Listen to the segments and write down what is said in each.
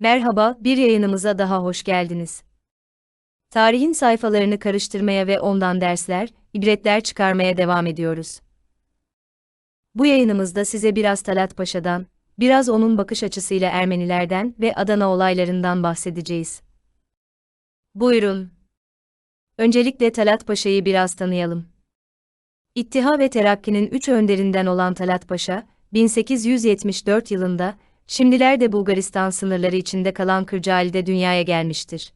Merhaba, bir yayınımıza daha hoş geldiniz. Tarihin sayfalarını karıştırmaya ve ondan dersler, ibretler çıkarmaya devam ediyoruz. Bu yayınımızda size biraz Talat Paşa'dan, biraz onun bakış açısıyla Ermenilerden ve Adana olaylarından bahsedeceğiz. Buyurun. Öncelikle Talat Paşa'yı biraz tanıyalım. İttiha ve Terakki'nin üç önderinden olan Talat Paşa, 1874 yılında, şimdilerde Bulgaristan sınırları içinde kalan Kırcaali'de dünyaya gelmiştir.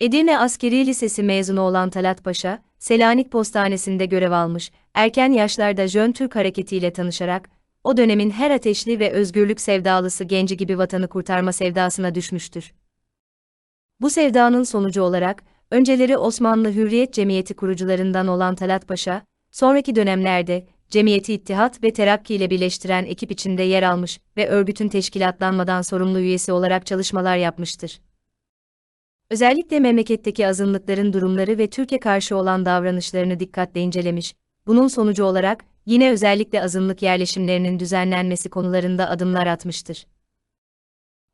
Edirne Askeri Lisesi mezunu olan Talat Paşa, Selanik Postanesi'nde görev almış, erken yaşlarda Jön Türk hareketiyle tanışarak, o dönemin her ateşli ve özgürlük sevdalısı genci gibi vatanı kurtarma sevdasına düşmüştür. Bu sevdanın sonucu olarak, önceleri Osmanlı Hürriyet Cemiyeti kurucularından olan Talat Paşa, sonraki dönemlerde, Cemiyeti İttihat ve Terakki ile birleştiren ekip içinde yer almış ve örgütün teşkilatlanmadan sorumlu üyesi olarak çalışmalar yapmıştır. Özellikle memleketteki azınlıkların durumları ve Türkiye karşı olan davranışlarını dikkatle incelemiş, bunun sonucu olarak yine özellikle azınlık yerleşimlerinin düzenlenmesi konularında adımlar atmıştır.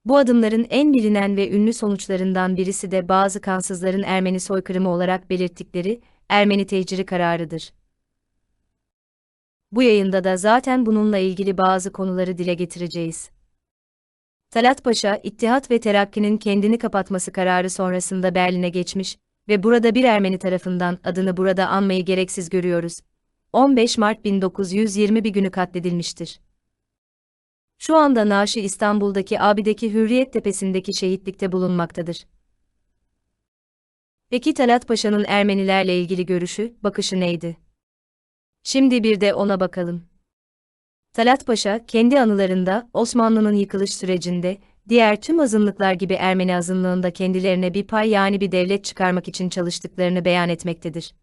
Bu adımların en bilinen ve ünlü sonuçlarından birisi de bazı kansızların Ermeni soykırımı olarak belirttikleri Ermeni tehciri kararıdır. Bu yayında da zaten bununla ilgili bazı konuları dile getireceğiz. Talat Paşa, İttihat ve Terakki'nin kendini kapatması kararı sonrasında Berlin'e geçmiş ve burada bir Ermeni tarafından adını burada anmayı gereksiz görüyoruz. 15 Mart 1921 günü katledilmiştir. Şu anda naaşı İstanbul'daki Abi'deki Hürriyet Tepesi'ndeki şehitlikte bulunmaktadır. Peki Talat Paşa'nın Ermenilerle ilgili görüşü, bakışı neydi? Şimdi bir de ona bakalım. Talat Paşa, kendi anılarında, Osmanlı'nın yıkılış sürecinde, diğer tüm azınlıklar gibi Ermeni azınlığında kendilerine bir pay yani bir devlet çıkarmak için çalıştıklarını beyan etmektedir.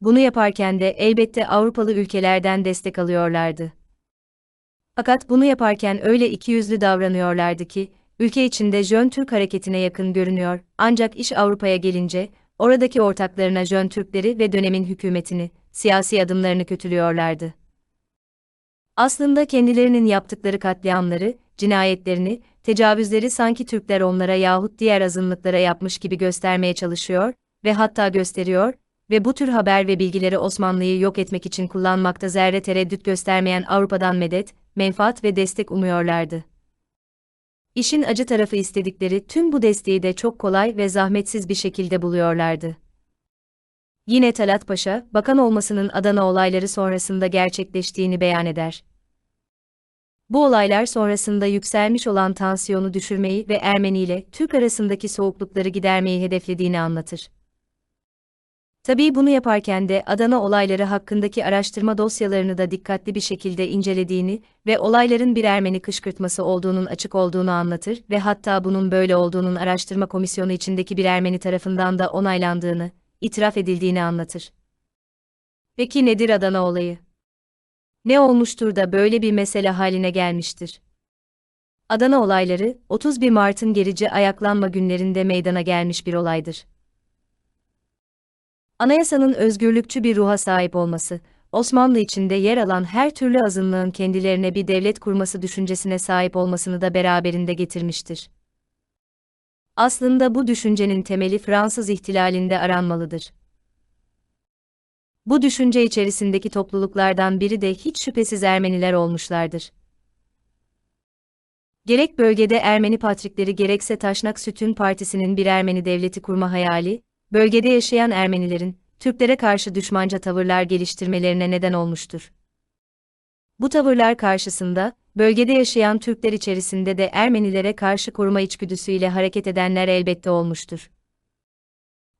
Bunu yaparken de elbette Avrupalı ülkelerden destek alıyorlardı. Fakat bunu yaparken öyle ikiyüzlü davranıyorlardı ki, ülke içinde Jön Türk hareketine yakın görünüyor, ancak iş Avrupa'ya gelince, oradaki ortaklarına Jön Türkleri ve dönemin hükümetini, siyasi adımlarını kötülüyorlardı. Aslında kendilerinin yaptıkları katliamları, cinayetlerini, tecavüzleri sanki Türkler onlara yahut diğer azınlıklara yapmış gibi göstermeye çalışıyor ve hatta gösteriyor ve bu tür haber ve bilgileri Osmanlı'yı yok etmek için kullanmakta zerre tereddüt göstermeyen Avrupa'dan medet, menfaat ve destek umuyorlardı. İşin acı tarafı istedikleri tüm bu desteği de çok kolay ve zahmetsiz bir şekilde buluyorlardı. Yine Talat Paşa, bakan olmasının Adana olayları sonrasında gerçekleştiğini beyan eder. Bu olaylar sonrasında yükselmiş olan tansiyonu düşürmeyi ve Ermeni ile Türk arasındaki soğuklukları gidermeyi hedeflediğini anlatır. Tabii bunu yaparken de Adana olayları hakkındaki araştırma dosyalarını da dikkatli bir şekilde incelediğini ve olayların bir Ermeni kışkırtması olduğunun açık olduğunu anlatır ve hatta bunun böyle olduğunun araştırma komisyonu içindeki bir Ermeni tarafından da onaylandığını, itiraf edildiğini anlatır. Peki nedir Adana olayı? Ne olmuştur da böyle bir mesele haline gelmiştir? Adana olayları, 31 Mart'ın gerici ayaklanma günlerinde meydana gelmiş bir olaydır. Anayasanın özgürlükçü bir ruha sahip olması, Osmanlı içinde yer alan her türlü azınlığın kendilerine bir devlet kurması düşüncesine sahip olmasını da beraberinde getirmiştir. Aslında bu düşüncenin temeli Fransız ihtilalinde aranmalıdır. Bu düşünce içerisindeki topluluklardan biri de hiç şüphesiz Ermeniler olmuşlardır. Gerek bölgede Ermeni patrikleri gerekse Taşnak Sütün Partisi'nin bir Ermeni devleti kurma hayali, bölgede yaşayan Ermenilerin, Türklere karşı düşmanca tavırlar geliştirmelerine neden olmuştur. Bu tavırlar karşısında, bölgede yaşayan Türkler içerisinde de Ermenilere karşı koruma içgüdüsüyle hareket edenler elbette olmuştur.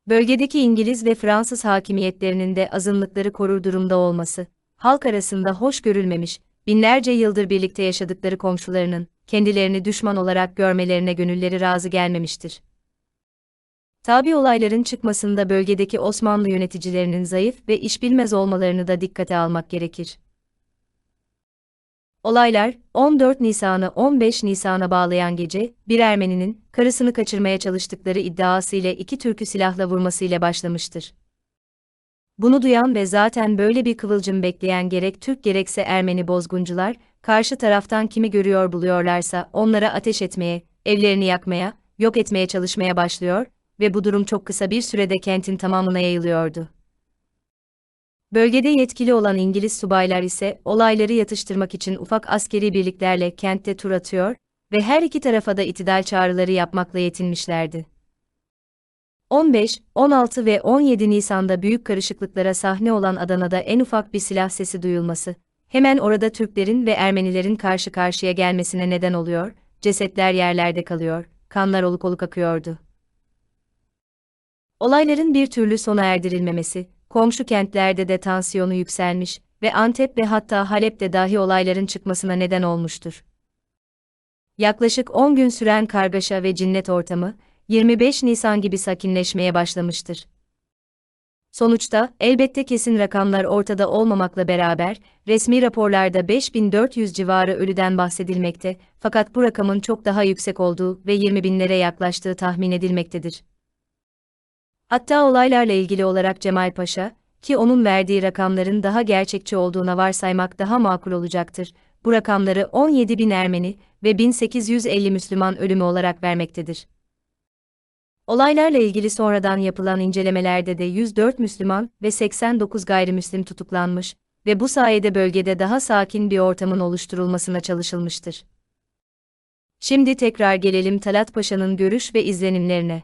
Bölgedeki İngiliz ve Fransız hakimiyetlerinin de azınlıkları korur durumda olması, halk arasında hoş görülmemiş, binlerce yıldır birlikte yaşadıkları komşularının, kendilerini düşman olarak görmelerine gönülleri razı gelmemiştir. Tabi olayların çıkmasında bölgedeki Osmanlı yöneticilerinin zayıf ve işbilmez olmalarını da dikkate almak gerekir. Olaylar, 14 Nisan'ı 15 Nisan'a bağlayan gece, bir Ermeninin, karısını kaçırmaya çalıştıkları iddiasıyla iki Türk'ü silahla vurmasıyla başlamıştır. Bunu duyan ve zaten böyle bir kıvılcım bekleyen gerek Türk gerekse Ermeni bozguncular, karşı taraftan kimi görüyor buluyorlarsa onlara ateş etmeye, evlerini yakmaya, yok etmeye çalışmaya başlıyor ve bu durum çok kısa bir sürede kentin tamamına yayılıyordu. Bölgede yetkili olan İngiliz subaylar ise olayları yatıştırmak için ufak askeri birliklerle kentte tur atıyor ve her iki tarafa da itidal çağrıları yapmakla yetinmişlerdi. 15, 16 ve 17 Nisan'da büyük karışıklıklara sahne olan Adana'da en ufak bir silah sesi duyulması, hemen orada Türklerin ve Ermenilerin karşı karşıya gelmesine neden oluyor, cesetler yerlerde kalıyor, kanlar oluk oluk akıyordu. Olayların bir türlü sona erdirilmemesi, komşu kentlerde de tansiyonu yükselmiş ve Antep ve hatta Halep'te dahi olayların çıkmasına neden olmuştur. Yaklaşık 10 gün süren kargaşa ve cinnet ortamı, 25 Nisan gibi sakinleşmeye başlamıştır. Sonuçta, elbette kesin rakamlar ortada olmamakla beraber, resmi raporlarda 5400 civarı ölüden bahsedilmekte, fakat bu rakamın çok daha yüksek olduğu ve 20 binlere yaklaştığı tahmin edilmektedir. Hatta olaylarla ilgili olarak Cemal Paşa, ki onun verdiği rakamların daha gerçekçi olduğuna varsaymak daha makul olacaktır, bu rakamları 17 bin Ermeni ve 1850 Müslüman ölümü olarak vermektedir. Olaylarla ilgili sonradan yapılan incelemelerde de 104 Müslüman ve 89 gayrimüslim tutuklanmış ve bu sayede bölgede daha sakin bir ortamın oluşturulmasına çalışılmıştır. Şimdi tekrar gelelim Talat Paşa'nın görüş ve izlenimlerine.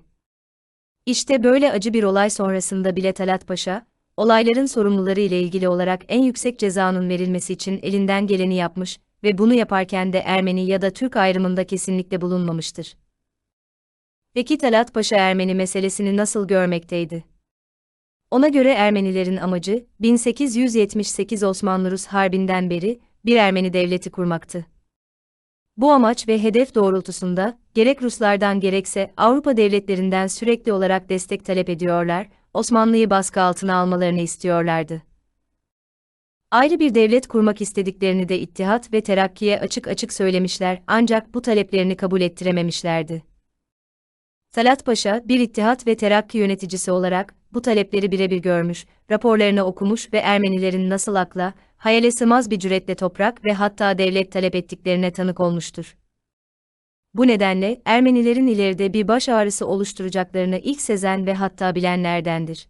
İşte böyle acı bir olay sonrasında bile Talat Paşa, olayların sorumluları ile ilgili olarak en yüksek cezanın verilmesi için elinden geleni yapmış ve bunu yaparken de Ermeni ya da Türk ayrımında kesinlikle bulunmamıştır. Peki Talat Paşa Ermeni meselesini nasıl görmekteydi? Ona göre Ermenilerin amacı, 1878 Osmanlı-Rus Harbi'nden beri, bir Ermeni devleti kurmaktı. Bu amaç ve hedef doğrultusunda, gerek Ruslardan gerekse Avrupa devletlerinden sürekli olarak destek talep ediyorlar, Osmanlı'yı baskı altına almalarını istiyorlardı. Ayrı bir devlet kurmak istediklerini de İttihat ve Terakki'ye açık açık söylemişler ancak bu taleplerini kabul ettirememişlerdi. Talat Paşa, bir ittihat ve terakki yöneticisi olarak, bu talepleri birebir görmüş, raporlarını okumuş ve Ermenilerin nasıl akla, hayale sığmaz bir cüretle toprak ve hatta devlet talep ettiklerine tanık olmuştur. Bu nedenle, Ermenilerin ileride bir baş ağrısı oluşturacaklarını ilk sezen ve hatta bilenlerdendir.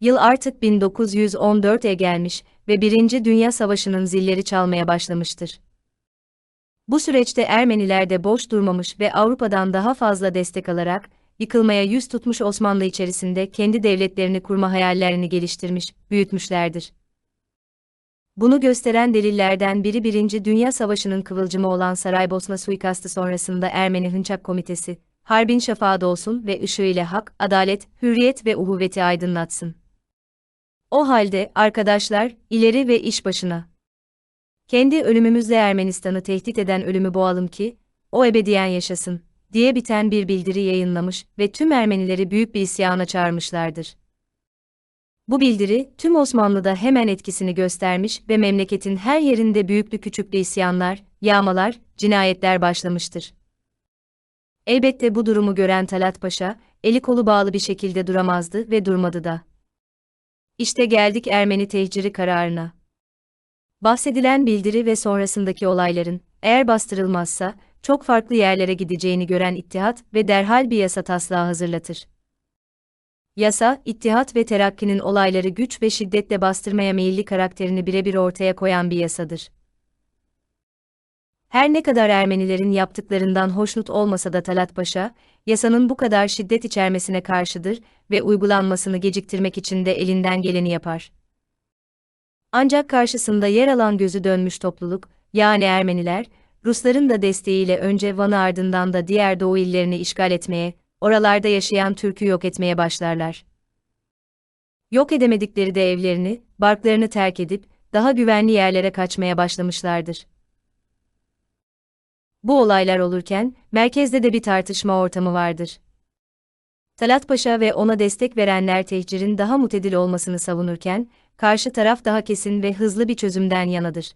Yıl artık 1914'e gelmiş ve Birinci Dünya Savaşı'nın zilleri çalmaya başlamıştır. Bu süreçte Ermeniler de boş durmamış ve Avrupa'dan daha fazla destek alarak, yıkılmaya yüz tutmuş Osmanlı içerisinde kendi devletlerini kurma hayallerini geliştirmiş, büyütmüşlerdir. Bunu gösteren delillerden biri Birinci Dünya Savaşı'nın kıvılcımı olan Saraybosna suikastı sonrasında Ermeni Hınçak Komitesi, Harbin şafağı dolsun ve ışığı ile hak, adalet, hürriyet ve uhuvveti aydınlatsın. O halde, arkadaşlar, ileri ve iş başına. Kendi ölümümüzle Ermenistan'ı tehdit eden ölümü boğalım ki, o ebediyen yaşasın, diye biten bir bildiri yayınlamış ve tüm Ermenileri büyük bir isyana çağırmışlardır. Bu bildiri, tüm Osmanlı'da hemen etkisini göstermiş ve memleketin her yerinde büyüklü küçüklü isyanlar, yağmalar, cinayetler başlamıştır. Elbette bu durumu gören Talat Paşa, eli kolu bağlı bir şekilde duramazdı ve durmadı da. İşte geldik Ermeni tehciri kararına. Bahsedilen bildiri ve sonrasındaki olayların, eğer bastırılmazsa, çok farklı yerlere gideceğini gören İttihat ve derhal bir yasa taslağı hazırlatır. Yasa, İttihat ve Terakki'nin olayları güç ve şiddetle bastırmaya meyilli karakterini birebir ortaya koyan bir yasadır. Her ne kadar Ermenilerin yaptıklarından hoşnut olmasa da Talat Paşa, yasanın bu kadar şiddet içermesine karşıdır ve uygulanmasını geciktirmek için de elinden geleni yapar. Ancak karşısında yer alan gözü dönmüş topluluk, yani Ermeniler, Rusların da desteğiyle önce Van'ı ardından da diğer doğu illerini işgal etmeye, oralarda yaşayan Türk'ü yok etmeye başlarlar. Yok edemedikleri de evlerini, barklarını terk edip, daha güvenli yerlere kaçmaya başlamışlardır. Bu olaylar olurken, merkezde de bir tartışma ortamı vardır. Talat Paşa ve ona destek verenler tehcirin daha mutedil olmasını savunurken, karşı taraf daha kesin ve hızlı bir çözümden yanadır.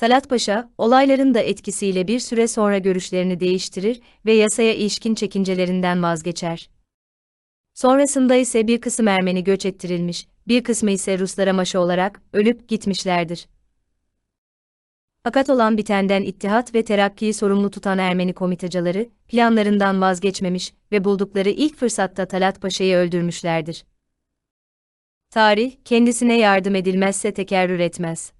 Talat Paşa, olayların da etkisiyle bir süre sonra görüşlerini değiştirir ve yasaya ilişkin çekincelerinden vazgeçer. Sonrasında ise bir kısım Ermeni göç ettirilmiş, bir kısmı ise Ruslara maşa olarak ölüp gitmişlerdir. Fakat olan bitenden İttihat ve Terakki'yi sorumlu tutan Ermeni komitacıları, planlarından vazgeçmemiş ve buldukları ilk fırsatta Talat Paşa'yı öldürmüşlerdir. Tarih, kendisine yardım edilmezse tekerrür etmez.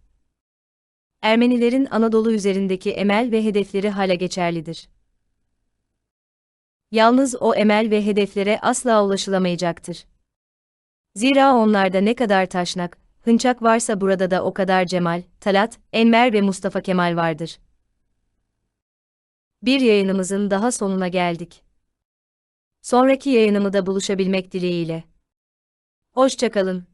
Ermenilerin Anadolu üzerindeki emel ve hedefleri hala geçerlidir. Yalnız o emel ve hedeflere asla ulaşılamayacaktır. Zira onlarda ne kadar taşnak, hınçak varsa burada da o kadar Cemal, Talat, Enver ve Mustafa Kemal vardır. Bir yayınımızın daha sonuna geldik. Sonraki yayınımı da buluşabilmek dileğiyle. Hoşçakalın.